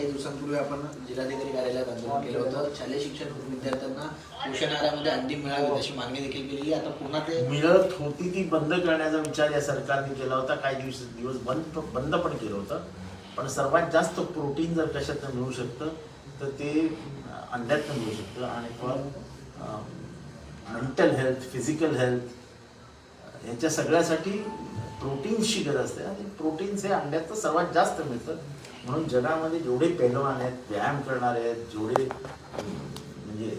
काही दिवसांपूर्वी आपण जिल्हाधिकारी कार्यालयात आंदोलन केलं होतं. शालेय शिक्षण विद्यार्थ्यांना पोषण आहारामध्ये अंडी मिळावी अशी मागणी देखील केली. आता पुन्हा ते मिळत होती ती बंद करण्याचा विचार या सरकारने केला होता. काही दिवस दिवस बंद बंद पण केलं होतं. पण सर्वात जास्त प्रोटीन जर कशातनं मिळू शकतं तर ते अंड्यातनं मिळू शकतं. आणि पण मेंटल हेल्थ फिजिकल हेल्थ याच्या सगळ्यासाठी प्रोटीन्सची गरज असते आणि प्रोटीन्स हे अंड्यात सर्वात जास्त मिळतं. म्हणून जगामध्ये जेवढे पेहलवान आहेत व्यायाम करणारे आहेत जेवढे म्हणजे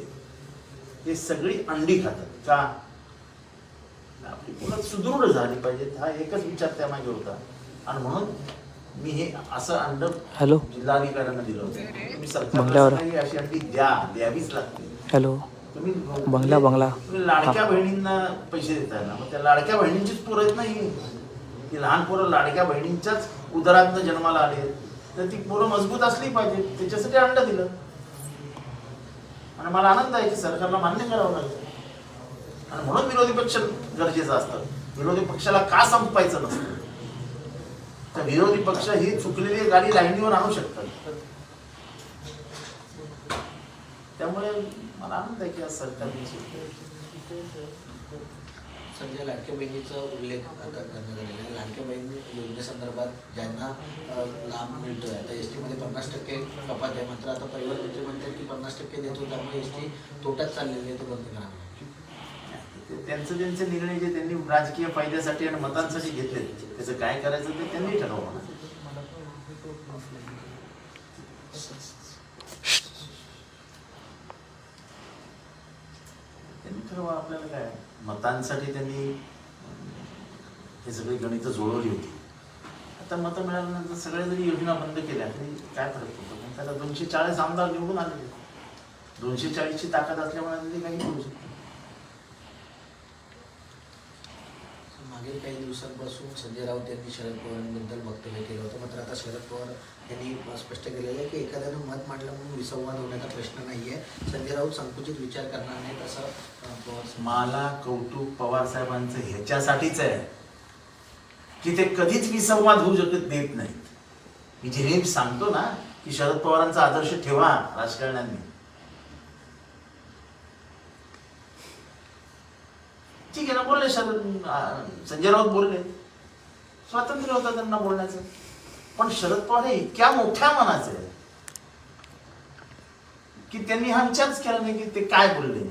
ते सगळी अंडी खातात. का आपली मुलं सुदृढ झाली पाहिजेत. हा एकच विचार त्यामागे होता. आणि म्हणून मी हे असं अंड हॅलो. जिल्हाधिकाऱ्यांना दिलं होतं. तुम्ही. सरकारला अशी अंडी द्या द्यावीच लागते. हॅलो. तुम्ही बंगला, बंगला. तुम्ही लाडक्या बहिणींना पैसे देताय ना मग त्या लाडक्या बहिणींचीच पोरं आहेत ना ही. ती लहान पोरं लाडक्या बहिणींच्याच उदरातनं जन्माला आले तर ती पोरं मजबूत असली पाहिजे त्याच्यासाठी अंड दिलं. आणि मला आनंद आहे की सरकारला मान्य करावं लागेल. आणि म्हणून विरोधी पक्ष गरजेचं असतं. विरोधी पक्षाला का संपायचं नसतं? तर विरोधी पक्ष ही चुकलेली गाडी लाईनीवर आणू शकतात. त्यामुळे मला आनंद आहे की आज सरकारने संजय लाडक्या बहिणीचा उल्लेख आता करण्यात आलेला आहे. लाडक्या बहिणी योजनेसंदर्भात ज्यांना अ, लाभ मिळतोय आता एसमध्ये पन्नास टक्के कपात आहे. मात्र आता परिवार मंत्री म्हणतात की पन्नास टक्के देतो त्यामुळे एस टी तोट्यात चाललेली आहे तो बंद करा. त्यांचं त्यांचे निर्णय जे त्यांनी राजकीय फायद्यासाठी आणि मतांसाठी घेतले त्याचं काय करायचं ते त्यांनी ठरवलं त्यांनी ठरवा आपल्याला काय? मतांसाठी त्यांनी हे सगळी गणितं जुळवली होती. आता मतं मिळाल्यानंतर सगळ्या जरी योजना बंद केल्या तरी काय फरक पडतो? मग त्याला दोनशे चाळीस आमदार निवडून आलेले दोनशे चाळीसची ताकद असल्यामुळे ते काही करू शकतो मागील काही दिवसांपासून संजय राऊत यांनी शरद पवारांबद्दल वक्तव्य केलं. आता शरद पवार यांनी स्पष्ट केलेलं आहे की एखाद्यानं मत मांडलं म्हणून विसंवाद होण्याचा प्रश्न नाही आहे संजय राऊत संकुचित विचार करणार नाहीत असं पवार मला कौतुक पवार साहेबांचं ह्याच्यासाठीच आहे की ते कधीच विसंवाद होऊ शकत देत नाहीत. मी जे नेहमी सांगतो ना की शरद पवारांचा आदर्श ठेवा राजकारण्यांनी. ठीक आहे ना बोलले शरद संजय राऊत बोलले. स्वातंत्र्य होतं त्यांना बोलण्याचं. पण शरद पवार हे इतक्या मोठ्या मनाचे की त्यांनी हा विचारच केला नाही की ते काय बोलले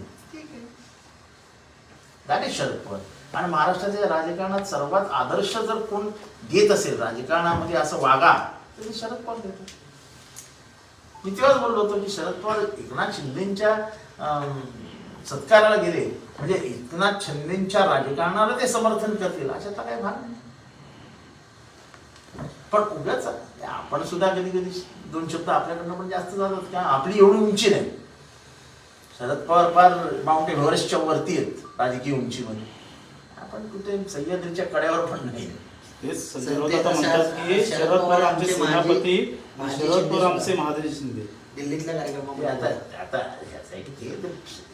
दॅट इज शरद पवार. आणि महाराष्ट्राच्या राजकारणात सर्वात आदर्श जर कोण देत असेल राजकारणामध्ये असं वागा तर ते शरद पवार देतात मी तेव्हाच बोललो होतो की शरद पवार एकनाथ शिंदेच्या सत्काराला गेले. म्हणजे एकनाथ शिंदेच्या राजकारणाला ते समर्थन करतील. अशातला काही भाग नाही. पण उगाच आपण सुद्धा कधी कधी दोन शब्द आपल्याकडनं पण जास्त जातात का आपली एवढी उंची नाही शरद पवार फार माउंट एव्हरेस्टच्या वरती आहेत राजकीय उंचीमध्ये आपण कुठे सह्याद्रीच्या कड्यावर पण नाही शरद पवार आमचे सेनापती आणि शरद पवार आमचे महादेव शिंदे दिल्लीतल्या आता आता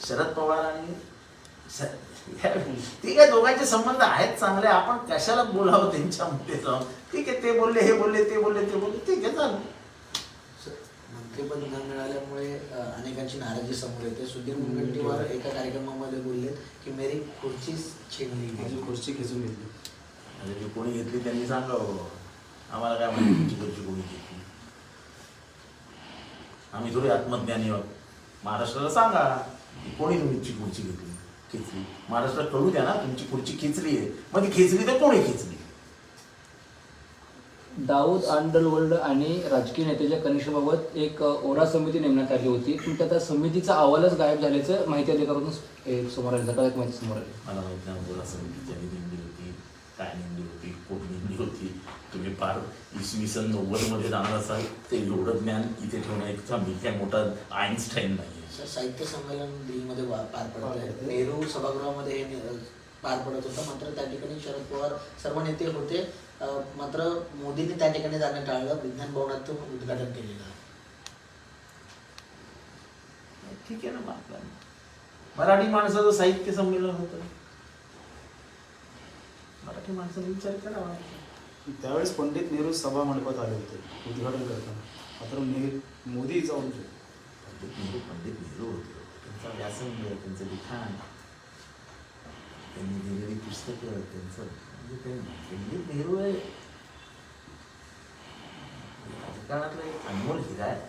शरद पवार आणि ते काय दोघांचे संबंध आहेत चांगले आपण कशाला बोलावं त्यांच्यामध्ये जाऊन? ठीक आहे ते बोलले हे बोलले ते बोलले ते बोलले ठीक आहे चालेल. मंत्रिपद न मिळाल्यामुळे अनेकांची नाराजी समोर येते. सुधीर मुनगंटीवार एका कार्यक्रमामध्ये बोलले की मेरी खुर्ची छीनली माझी. खुर्ची खेचून घेतली. म्हणजे जी कोणी घेतली त्यांनी सांगावं आम्हाला काय माहिती तुमची घरची कोणी घेतली? आम्ही थोडी आत्मज्ञानी आहोत. महाराष्ट्राला सांगा की कोणी तुमची खुर्ची घेतली? खेचली महाराष्ट्रात कळू द्या ना तुमची खुर्ची खेचली आहे. मग ती खेचली तर कोणी खेचली दाऊद अंडरवर्ल्ड आणि राजकीय नेत्याच्या कनेक्शनबाबत एक ओरा समिती नेमण्यात आली होती. पण त्या समितीचा अहवालच गायब झाल्याचं माहिती अधिकारातून समोर आली. सकाळी माहिती समोर आली. मला माहीत नाही बोला समितीच्या नेमली होती काय नेमली होती कोण नेमली होती. तुम्ही फार इसवी सन नव्वदमध्ये जाणार असाल. ते एवढं ज्ञान इथे ठेवणं एक मी काय मोठा आईन्स्टाईन नाही. सर, साहित्य संमेलन दिल्लीमध्ये पार पडत आहे नेहरू सभागृहामध्ये हे पार पडत होतं. मात्र त्या ठिकाणी शरद पवार सर्व नेते होते. मात्र मोदींनी त्या ठिकाणी जाणं टाळलं. विज्ञान भवनातून उद्घाटन केलेलं आहे. ठीक आहे ना मराठी माणसाचं साहित्य संमेलन होतं. मराठी माणसाने विचार करावा त्यावेळेस पंडित नेहरू सभा मंडपात आले होते उद्घाटन करताना. मात्र नेहरू मोदी जाऊन शकतो पंडित नेहरू पंडित नेहरू होते त्यांचा व्यासंग त्यांचं लिखाण त्यांनी लिहिलेली पुस्तकं त्यांचं म्हणजे ते पंडित नेहरू हे राजकारणातलं एक अनमोल हिरा आहे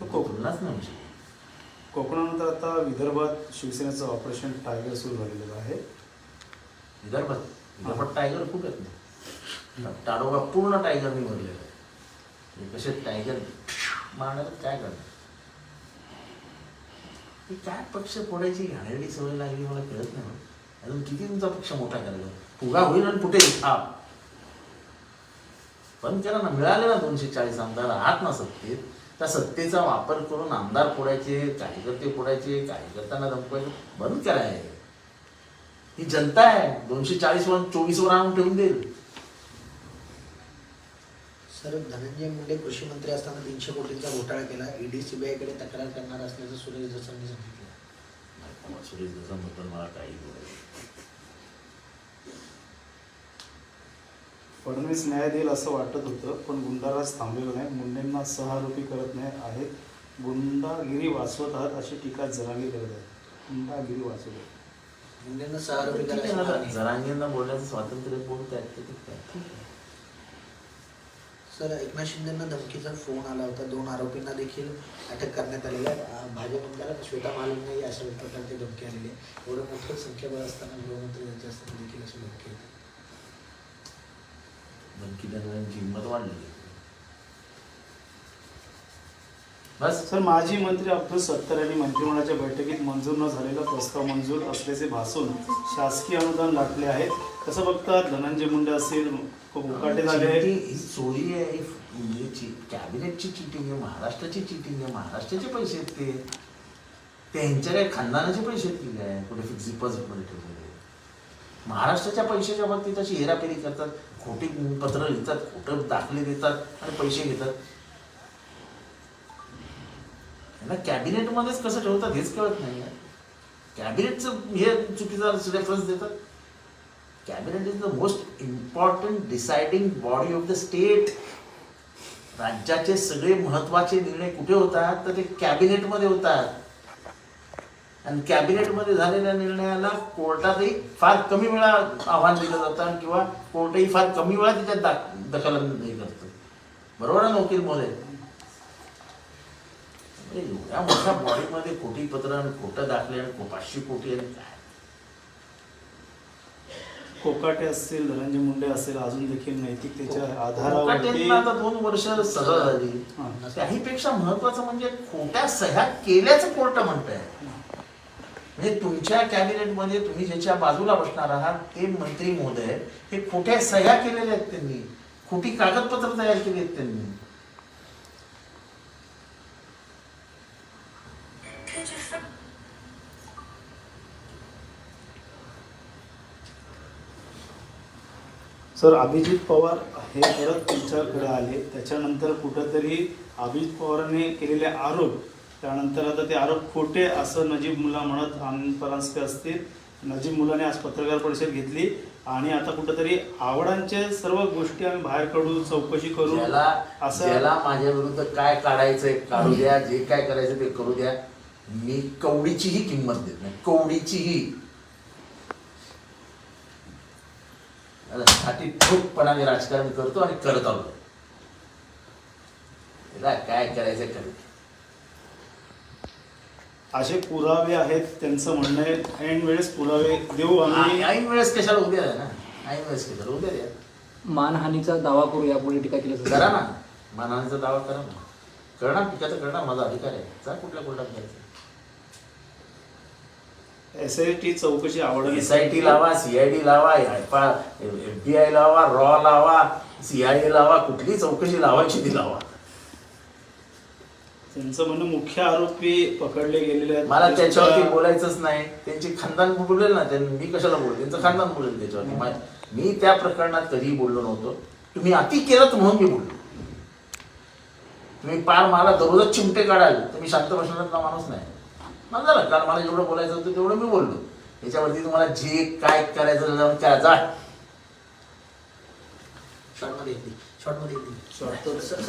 तो कोक- नाही होऊ कोकणानंतर आता विदर्भात शिवसेनेचं ऑपरेशन टायगर सुरू झालेलं आहे. विदर्भात? विदर्भात टायगर खूप आहेत ना. ताडोबा पूर्ण टायगरने भरलेला आहे. कसे टायगर मारणार काय करणार? ही काय पक्ष फोडायची घाणेरडी सवय लागली मला कळत नाही अजून किती तुमचा पक्ष मोठा करायला? फुगा होईल आणि कुठे? हा. पण त्याला ना मिळाले ना दोनशे चाळीस आमदार आहात ना सत्तेत. त्या सत्तेचा वापर करून आमदार फोडायचे कार्यकर्ते फोडायचे कार्यकर्त्यांना धमकायचे बंद कराय ही जनता आहे. दोनशे चाळीस वर चोवीस वर आणून ठेवून देईल. सर धनंजय मुंडे कृषी मंत्री असताना तीनशे कोटींचा घोटाळा केला. ईडी सीबीआयकडे तक्रार करणार असल्याचं सुरेश दसांनी सांगितलं. नाही, सुरेश दसांबद्दल मला काही फडणवीस न्याय देईल असं वाटत होतं पण गुंडाराज थांबलेला नाही. मुंडेंना सहारोपी करत नाही आहेत. गुंडागिरी वाचवत आहात अशी टीका जरांगे करत आहेत. गुंडागिरी वाचवत आहेत. मुंडेंना सहा आरोपी. जरांगेंना बोलण्याचं स्वातंत्र्य बोलतायत ते ठीक आहे ठीक आहे सर एकनाथ शिंदेना धमकीचा फोन आला होता. दोन आरोपींना देखील अटक करण्यात आलेली आहे. अं, भाजप आमदार श्वेता महालंनी अशा प्रकारची धमकी आलेली आहे. एवढं मोठं संख्याबळ असताना गृहमंत्री यांच्या असताना देखील अशी धमकी येते धमकी देणाऱ्यांची हिंमत वाढली बस. सर माजी मंत्री अब्दुल सत्तर यांनी मंत्रिमंडळाच्या बैठकीत मंजूर न झालेला प्रस्ताव मंजूर असल्याचे भासून शासकीय अनुदान लाटले आहेत. कसं बघतात धनंजय मुंडे असतील खूप उकाटे झाले ही चोरी आहे ही म्हणजे ची- कॅबिनेटची चिटिंग आहे महाराष्ट्राची चिटिंग आहे महाराष्ट्राचे पैसे आहेत ते. त्यांच्या काय खानदानाचे पैसे आहेत की काय? कुठे फिक्स डिपॉझिटमध्ये ठेवलेले महाराष्ट्राच्या पैशाच्या बाबतीत अशी हेराफेरी करतात खोटी पत्र लिहितात खोटं दाखले देतात आणि पैसे घेतात. यांना कॅबिनेटमध्येच कसं ठेवतात हेच कळत नाही. कॅबिनेटचं हे चुकीचा रेफरन्स देतात. Cabinet is the most important deciding body of the state राज्याचे सगळे महत्त्वाचे निर्णय कुठे होतात? तर ते कॅबिनेटमध्ये होतात. आणि कॅबिनेटमध्ये झालेल्या निर्णयाला कोर्टातही फार कमी वेळा आव्हान दिलं जातं किंवा कोर्टही फार कमी वेळा त्याच्यात दाख दखल हे करतं. बरोबर ना वकील महोदय? एवढ्या मोठ्या बॉडीमध्ये कोटी पत्र आणि खोटं दाखले आणि पाचशे कोटी आणि काय? कोकाटे असतील धनंजय मुंडे असेल अजून देखील नैतिकतेच्या आधारावरती कोकाटेंना आता दोन वर्ष सजा झाली हां. त्याहीपेक्षा महत्वाचं म्हणजे खोट्या सह्या केल्याचं कोर्ट म्हणत आहे म्हणजे तुमच्या कॅबिनेटमध्ये तुम्ही ज्याच्या बाजूला बसणार आहात ते मंत्री महोदय हे खोट्या सह्या केलेल्या आहेत त्यांनी. खोटी कागदपत्र तयार केली आहेत त्यांनी. सर अभिजित पवार हे परत तुमच्याकडे आले. त्याच्यानंतर कुठंतरी अभिजित पवारांनी केलेले आरोप त्यानंतर आता ते आरोप खोटे असं नजीब मुला म्हणत आनंद परांजपे असतील. नजीब मुलाने आज पत्रकार परिषद घेतली आणि आता कुठंतरी आवडांचे सर्व गोष्टी आम्ही बाहेर काढू चौकशी करू असं ज्याला माझ्या विरुद्ध काय काढायचंय काढू द्या जे काय करायचं ते करू द्या. मी कवडीचीही किंमत देत नाही. कवडीचीही साठी ठोकपणाने राजकारण करतो आणि करत आलो. त्याला काय करायचं करू असे पुरावे आहेत त्यांचं म्हणणं आहे ऐन वेळेस पुरावे देऊ आम्ही. ऐन वेळेस कशाला उद्या द्या ना ऐन वेळेस कशाला? उद्या द्या. मानहानीचा दावा करू यापुढे टीका केली. करा ना. मानहानीचा दावा करा ना. करणार पिकाचं करणार माझा अधिकार आहे. जा कुठल्या कोर्टात जायचं. एस आय टी चौकशी आवडेल एस आय टी लावा सीआयडी लावा एफ बी आय लावा रॉ लावा सीआयए लावा कुठली चौकशी लावायची ती लावा. त्यांचं म्हणणं मुख्य आरोपी पकडले गेलेले आहेत. मला त्याच्यावरती बोलायचंच नाही. त्यांची खानदान बोलेल ना त्यांनी मी कशाला बोलेल त्यांचं खानदान बोलेल त्याच्यावरती. मा- त्या प्रकरणात कधीही बोललो नव्हतो. तुम्ही अति केलं म्हणून मी बोललो. तुम्ही पार मला दररोजच चिमटे काढाल तर मी शांत बसणारा माणूस नाही. मला झालं कारण मला जेवढं बोलायचं होतं तेवढं मी बोललो. याच्यावरती तुम्हाला जे काय करायचं जाऊन करा जा. शॉर्टमध्ये येते शॉर्टमध्ये सर.